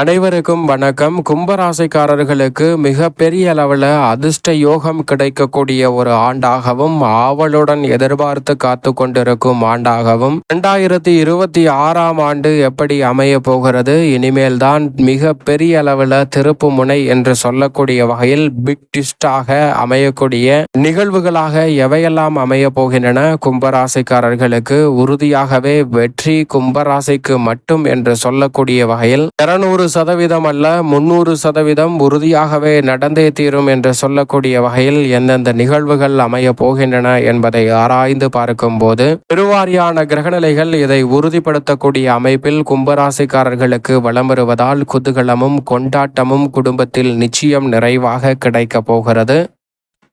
அனைவருக்கும் வணக்கம். கும்பராசிக்காரர்களுக்கு மிக பெரிய அளவில் அதிர்ஷ்ட யோகம் கிடைக்கக்கூடிய ஒரு ஆண்டாகவும் ஆவலுடன் எதிர்பார்த்து காத்து கொண்டிருக்கும் ஆண்டாகவும் இரண்டாயிரத்தி இருபத்தி ஆறாம் ஆண்டு எப்படி அமைய போகிறது? இனிமேல் தான் மிக பெரிய அளவில் திருப்பு முனை என்று சொல்லக்கூடிய வகையில் பிக் டிஸ்டாக அமையக்கூடிய நிகழ்வுகளாக எவையெல்லாம் அமைய போகின்றன? கும்பராசிக்காரர்களுக்கு உறுதியாகவே வெற்றி கும்பராசிக்கு மட்டும் என்று சொல்லக்கூடிய வகையில் இருநூறு சதவீதம் அல்ல முன்னூறு சதவீதம் உறுதியாகவே நடந்தே தீரும் என்று சொல்லக்கூடிய வகையில் எந்தெந்த நிகழ்வுகள் அமைய போகின்றன என்பதை ஆராய்ந்து பார்க்கும்போது பெருவாரியான கிரகநிலைகள் இதை உறுதிப்படுத்தக்கூடிய அமைப்பில் கும்பராசிக்காரர்களுக்கு வலம் வருவதால் குதூகலமும் கொண்டாட்டமும் குடும்பத்தில் நிச்சயம் நிறைவாக கிடைக்கப் போகிறது.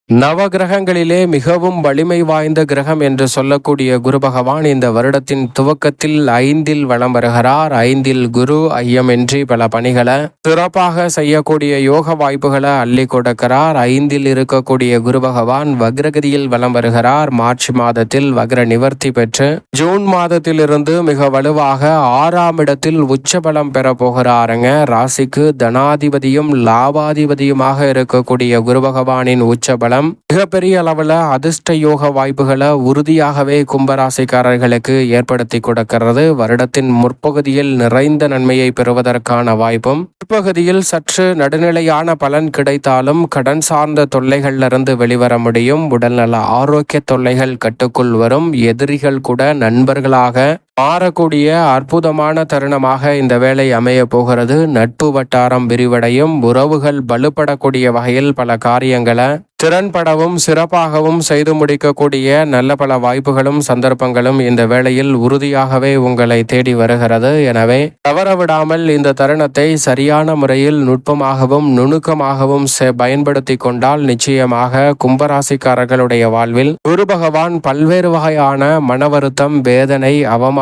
நவகிரகங்களிலே மிகவும் வலிமை வாய்ந்த கிரகம் என்று சொல்லக்கூடிய குரு பகவான் இந்த வருடத்தின் துவக்கத்தில் ஐந்தில் வலம் வருகிறார். ஐந்தில் குரு ஐயமின்றி பல பணிகளை சிறப்பாக செய்யக்கூடிய யோக வாய்ப்புகளை அள்ளி கொடுக்கிறார். ஐந்தில் இருக்கக்கூடிய குரு பகவான் வக்ரகதியில் வலம் வருகிறார். மார்ச் மாதத்தில் வக்ர நிவர்த்தி பெற்று ஜூன் மாதத்திலிருந்து மிக வலுவாக ஆறாம் இடத்தில் உச்சபலம் பெற போகிறாருங்க. ராசிக்கு தனாதிபதியும் லாபாதிபதியுமாக இருக்கக்கூடிய குரு பகவானின் உச்சபலம் மிகப்பெரிய அளவில் அதிர்ஷ்ட யோக வாய்ப்புகளை உறுதியாகவே கும்பராசிக்காரர்களுக்கு ஏற்படுத்தி கொடுக்கிறது. வருடத்தின் முற்பகுதியில் நிறைந்த நன்மையை பெறுவதற்கான வாய்ப்பும் பிற்பகுதியில் சற்று நடுநிலையான பலன் கிடைத்தாலும் கடன் சார்ந்த தொல்லைகளிலிருந்து வெளிவர முடியும். உடல்நல ஆரோக்கிய தொல்லைகள் கட்டுக்குள் வரும். எதிரிகள் கூட நண்பர்களாக மாறக்கூடிய அற்புதமான தருணமாக இந்த வேலை அமைய போகிறது. நட்பு வட்டாரம் விரிவடையும். உறவுகள் வலுப்படக்கூடிய வகையில் பல காரியங்களை திறன்படவும் சிறப்பாகவும் செய்து முடிக்கக்கூடிய நல்ல பல வாய்ப்புகளும் சந்தர்ப்பங்களும் இந்த வேளையில் உறுதியாகவே உங்களை தேடி வருகிறது. எனவே தவறவிடாமல் இந்த தருணத்தை சரியான முறையில் நுட்பமாகவும் நுணுக்கமாகவும் பயன்படுத்தி கொண்டால் நிச்சயமாக கும்பராசிக்காரர்களுடைய வாழ்வில் குரு பகவான் பல்வேறு வகையான மன வருத்தம் வேதனை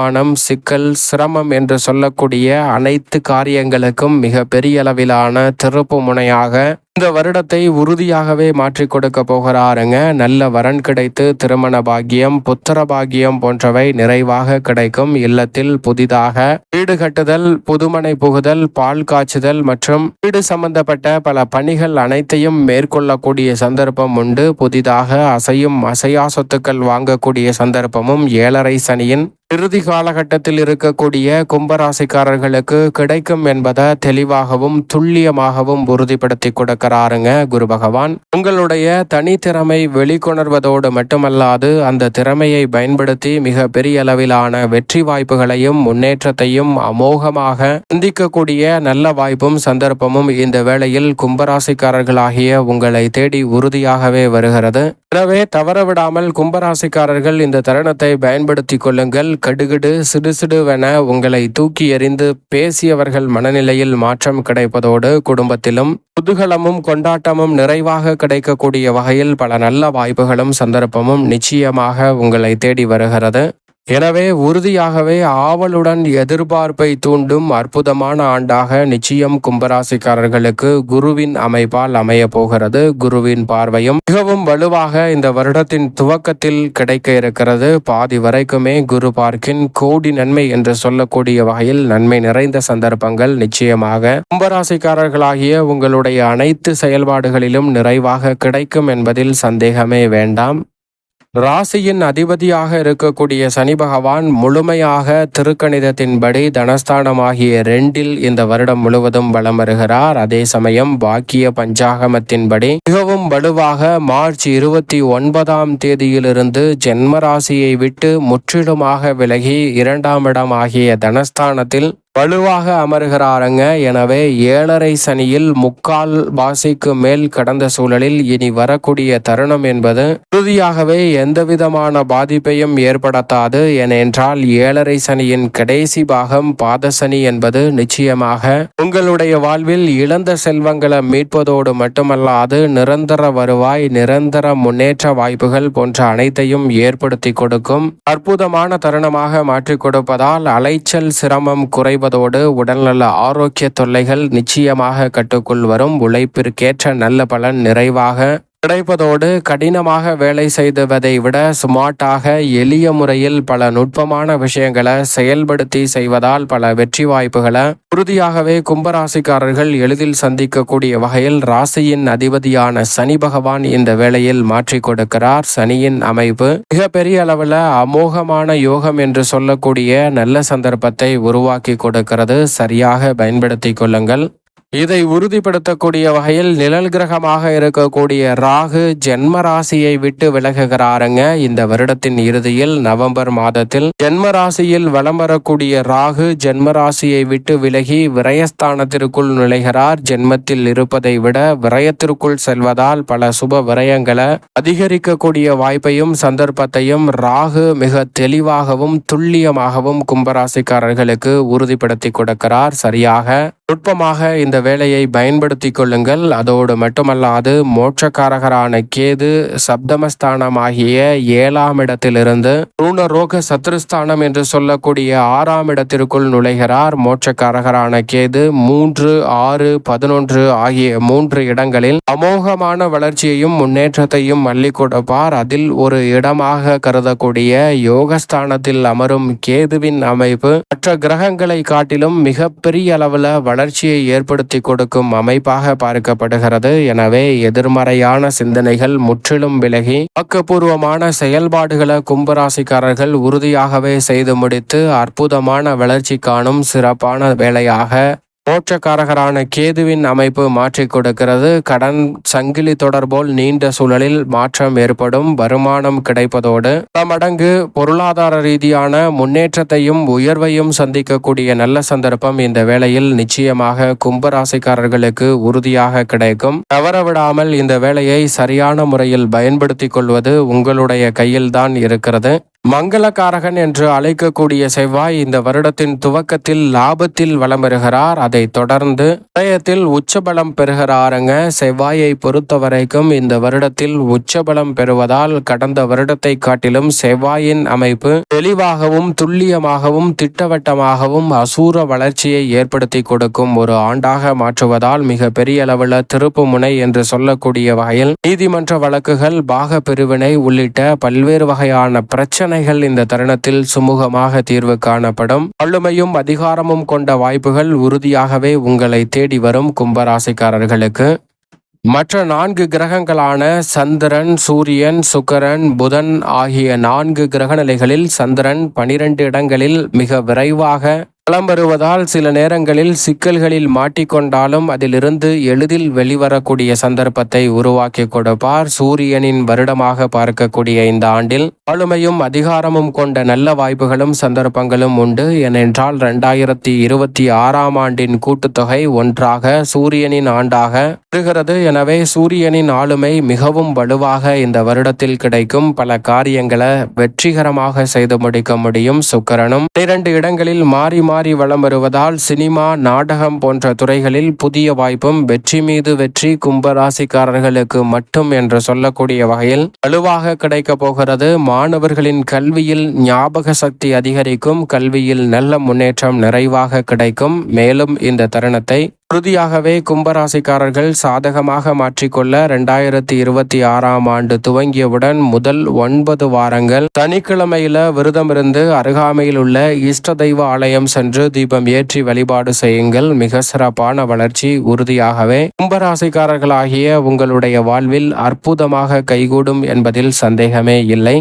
அவமானம் சிக்கல் சிரமம் என்று சொல்லக்கூடிய அனைத்து காரியங்களுக்கும் மிக பெரிய அளவிலான திருப்பு முனையாக இந்த வருடத்தை உறுதியாகவே மாற்றி கொடுக்க போகிறாருங்க. நல்ல வரன் கிடைத்து திருமண பாக்கியம் புத்திர பாக்கியம் போன்றவை நிறைவாக கிடைக்கும். இல்லத்தில் புதிதாக வீடு கட்டுதல் புதுமனை புகுதல் பால் காய்ச்சுதல் மற்றும் வீடு சம்பந்தப்பட்ட பல பணிகள் அனைத்தையும் மேற்கொள்ளக்கூடிய சந்தர்ப்பம் உண்டு. புதிதாக அசையும் அசையா சொத்துக்கள் வாங்கக்கூடிய சந்தர்ப்பமும் ஏழரை சனியின் இறுதி காலகட்டத்தில் இருக்கக்கூடிய கும்பராசிக்காரர்களுக்கு கிடைக்கும் என்பதை தெளிவாகவும் துல்லியமாகவும் உறுதிப்படுத்தி இருக்கிறாருங்க குரு பகவான். உங்களுடைய தனித்திறமை வெளிக்கொணர்வதோடு மட்டுமல்லாது அந்த திறமையை பயன்படுத்தி மிக பெரிய அளவிலான வெற்றி வாய்ப்புகளையும் முன்னேற்றத்தையும் அமோகமாக சிந்திக்கக்கூடிய நல்ல வாய்ப்பும் சந்தர்ப்பமும் இந்த வேளையில் கும்பராசிக்காரர்களாகிய உங்களை தேடி உறுதியாகவே வருகிறது. எனவே தவறவிடாமல் கும்பராசிக்காரர்கள் இந்த தருணத்தை பயன்படுத்திக் கொள்ளுங்கள். கடுகடு சிடுசிடுவென உங்களை தூக்கி எறிந்து பேசியவர்கள் மனநிலையில் மாற்றம் கிடைப்பதோடு குடும்பத்திலும் குதூகலமும் கொண்டாட்டமும் நிறைவாக கிடைக்கக்கூடிய வகையில் பல நல்ல வாய்ப்புகளும் சந்தர்ப்பமும் நிச்சயமாக உங்களை தேடி வருகிறது. எனவே உறுதியாகவே ஆவலுடன் எதிர்பார்ப்பை தூண்டும் அற்புதமான ஆண்டாக நிச்சயம் கும்பராசிக்காரர்களுக்கு குருவின் அமைப்பால் அமைய போகிறது. குருவின் பார்வையும் மிகவும் வலுவாக இந்த வருடத்தின் துவக்கத்தில் கிடைக்க இருக்கிறது. பாதி வரைக்குமே குரு பார்க்கின் கோடி நன்மை என்று சொல்லக்கூடிய வகையில் நன்மை நிறைந்த சந்தர்ப்பங்கள் நிச்சயமாக கும்பராசிக்காரர்களாகிய உங்களுடைய அனைத்து செயல்பாடுகளிலும் நிறைவாக கிடைக்கும் என்பதில் சந்தேகமே வேண்டாம். ராசியின் அதிபதியாக இருக்கக்கூடிய சனி பகவான் முழுமையாக திருக்கணிதத்தின்படி தனஸ்தானமாகிய ரெண்டில் இந்த வருடம் முழுவதும் வலம் வருகிறார். அதே சமயம் பாக்கிய பஞ்சாகமத்தின்படி மிகவும் வலுவாக மார்ச் இருபத்தி ஒன்பதாம் தேதியிலிருந்து ஜென்ம ராசியை விட்டு முற்றிலுமாக விலகி இரண்டாம் இடம் ஆகிய தனஸ்தானத்தில் வலுவாக அமர்கிறாருங்க. எனவே ஏழரை சனியில் முக்கால் பாசிக்கு மேல் கடந்த சூழலில் இனி வரக்கூடிய தருணம் என்பது உறுதியாகவே எந்தவிதமான பாதிப்பையும் ஏற்படுத்தாது. ஏனென்றால் ஏழரை சனியின் கடைசி பாகம் பாதசனி என்பது நிச்சயமாக உங்களுடைய வாழ்வில் இழந்த செல்வங்களை மீட்பதோடு மட்டுமல்லாது நிரந்தர வருவாய் நிரந்தர முன்னேற்ற வாய்ப்புகள் போன்ற அனைத்தையும் ஏற்படுத்தி கொடுக்கும். அற்புதமான தருணமாக மாற்றிக் கொடுப்பதால் அலைச்சல் சிரமம் குறைவது இருப்பதோடு உடல்நல ஆரோக்கிய தொல்லைகள் நிச்சயமாக கட்டுக்குள் வரும். உழைப்பிற்கேற்ற நல்ல பலன் நிறைவாக கிடைப்பதோடு கடினமாக வேலை செய்துவதை விட ஸ்மார்ட்டாக எளிய முறையில் பல நுட்பமான விஷயங்களை செயல்படுத்தி செய்வதால் பல வெற்றி வாய்ப்புகளை உறுதியாகவே கும்பராசிக்காரர்கள் எளிதில் சந்திக்கக்கூடிய வகையில் ராசியின் அதிபதியான சனி பகவான் இந்த வேளையில் மாற்றி கொடுக்கிறார். சனியின் அமைப்பு மிகப்பெரிய அளவில் அமோகமான யோகம் என்று சொல்லக்கூடிய நல்ல சந்தர்ப்பத்தை உருவாக்கி கொடுக்கிறது. சரியாக பயன்படுத்திக் கொள்ளுங்கள். இதை உறுதிப்படுத்தக்கூடிய வகையில் நிழல் கிரகமாக இருக்கக்கூடிய ராகு ஜென்ம ராசியை விட்டு விலகுகிறாருங்க. இந்த வருடத்தின் இறுதியில் நவம்பர் மாதத்தில் ஜென்ம ராசியில் வலம் வரக்கூடிய ராகு ஜென்ம ராசியை விட்டு விலகி விரயஸ்தானத்திற்குள் நுழைகிறார். ஜென்மத்தில் இருப்பதை விட விரயத்திற்குள் செல்வதால் பல சுப விரயங்களை அதிகரிக்கக்கூடிய வாய்ப்பையும் சந்தர்ப்பத்தையும் ராகு மிக தெளிவாகவும் துல்லியமாகவும் கும்பராசிக்காரர்களுக்கு உறுதிப்படுத்தி கொடுக்கிறார். சரியாக நுட்பமாக இந்த வேலையை பயன்படுத்தி கொள்ளுங்கள். அதோடு மட்டுமல்லாது மோட்சக்காரகரான கேது சப்தமஸ்தானம் ஆகிய ஏழாம் இடத்திலிருந்து ருணரோக சத்ருஸ்தானம் என்று சொல்லக்கூடிய ஆறாம் இடத்திற்குள் நுழைகிறார். மோட்சக்காரகரான கேது மூன்று ஆறு பதினொன்று ஆகிய மூன்று இடங்களில் அமோகமான வளர்ச்சியையும் முன்னேற்றத்தையும் மல்லி கொடுப்பார். அதில் ஒரு இடமாக கருதக்கூடிய யோகஸ்தானத்தில் அமரும் கேதுவின் அமைப்பு மற்ற கிரகங்களை காட்டிலும் மிகப்பெரிய அளவில் வளர்ச்சியை ஏற்படுத்தி கொடுக்கும் அமைப்பாக பார்க்கப்படுகிறது. எனவே எதிர்மறையான சிந்தனைகள் முற்றிலும் விலகி ஆக்கப்பூர்வமான செயல்பாடுகளை கும்பராசிக்காரர்கள் உறுதியாகவே செய்து முடித்து அற்புதமான வளர்ச்சி காணும் சிறப்பான வேலையாக மோட்சக்காரகரான கேதுவின் அமைப்பு மாற்றி கொடுக்கிறது. கடன் சங்கிலி தொடர்போல் நீண்ட சூழலில் மாற்றம் ஏற்படும் வருமானம் கிடைப்பதோடு. பல மடங்கு பொருளாதார ரீதியான முன்னேற்றத்தையும் உயர்வையும் சந்திக்கக்கூடிய நல்ல சந்தர்ப்பம் இந்த வேளையில் நிச்சயமாக கும்பராசிக்காரர்களுக்கு உறுதியாக கிடைக்கும். தவறவிடாமல் இந்த வேலையை சரியான முறையில் பயன்படுத்திக் கொள்வது உங்களுடைய கையில்தான் இருக்கிறது. மங்களகாரகன் என்று அழைக்கக்கூடிய செவ்வாய் இந்த வருடத்தின் துவக்கத்தில் லாபத்தில் வலம் பெறுகிறார். அதை தொடர்ந்து உதயத்தில் உச்சபலம் பெறுகிறாருங்க. செவ்வாயை பொறுத்த வரைக்கும் இந்த வருடத்தில் உச்சபலம் பெறுவதால் கடந்த வருடத்தை காட்டிலும் செவ்வாயின் அமைப்பு தெளிவாகவும் துல்லியமாகவும் திட்டவட்டமாகவும் அசூர வளர்ச்சியை ஏற்படுத்தி கொடுக்கும் ஒரு ஆண்டாக மாற்றுவதால் மிக பெரிய அளவில் திருப்பு முனை என்று சொல்லக்கூடிய வகையில் நீதிமன்ற வழக்குகள் பாக பிரிவினை உள்ளிட்ட பல்வேறு வகையான பிரச்சனை பிரச்சனைகள் இந்த தருணத்தில் சுமூகமாக தீர்வு காணப்படும். ஆளுமையும் அதிகாரமும் கொண்ட வாய்ப்புகள் உறுதியாகவே உங்களை தேடி வரும் கும்பராசிக்காரர்களுக்கு. மற்ற நான்கு கிரகங்களான சந்திரன் சூரியன் சுக்கரன் புதன் ஆகிய நான்கு கிரகநிலைகளில் சந்திரன் பனிரெண்டு இடங்களில் மிக விரைவாக களம் வருவதால் சில நேரங்களில் சிக்கல்களில் மாட்டிக்கொண்டாலும் அதிலிருந்து எளிதில் வெளிவரக்கூடிய சந்தர்ப்பத்தை உருவாக்கி கொடுப்பார் சூரியனின் வருடமாக பார்க்கக்கூடிய இந்த ஆண்டில். ஆளுமையும் அதிகாரமும் கொண்ட நல்ல வாய்ப்புகளும் சந்தர்ப்பங்களும் உண்டு. ஏனென்றால் இரண்டாயிரத்தி இருபத்தி ஆறாம் ஆண்டின் கூட்டுத்தொகை ஒன்றாக சூரியனின் ஆண்டாக வருகிறது. எனவே சூரியனின் ஆளுமை மிகவும் வலுவாக இந்த வருடத்தில் கிடைக்கும். பல காரியங்களை வெற்றிகரமாக செய்து முடிக்க முடியும். சுக்கரனும் இரண்டு இடங்களில் மாறி மாறி மாறி வளம் வருவதால் சினிமா நாடகம் போன்ற துறைகளில் புதிய வாய்ப்பும் வெற்றி மீது வெற்றி கும்பராசிக்காரர்களுக்கு மட்டும் என்று சொல்லக்கூடிய வகையில் வலுவாக கிடைக்க போகிறது. மாணவர்களின் கல்வியில் ஞாபக சக்தி அதிகரிக்கும் கல்வியில் நல்ல முன்னேற்றம் நிறைவாக கிடைக்கும். மேலும் இந்த தருணத்தை உறுதியாகவே கும்பராசிக்காரர்கள் சாதகமாக மாற்றிக்கொள்ள ரெண்டாயிரத்தி இருபத்தி ஆறாம் ஆண்டு துவங்கியவுடன் முதல் ஒன்பது வாரங்கள் சனிக்கிழமையில விரதமிருந்து அருகாமையில் உள்ள இஷ்ட தெய்வ ஆலயம் சென்று தீபம் ஏற்றி வழிபாடு செய்யுங்கள். மிக சிறப்பான வளர்ச்சி. உறுதியாகவே கும்பராசிக்காரர்களாகிய உங்களுடைய வாழ்வில் அற்புதமாக கைகூடும் என்பதில் சந்தேகமே இல்லை.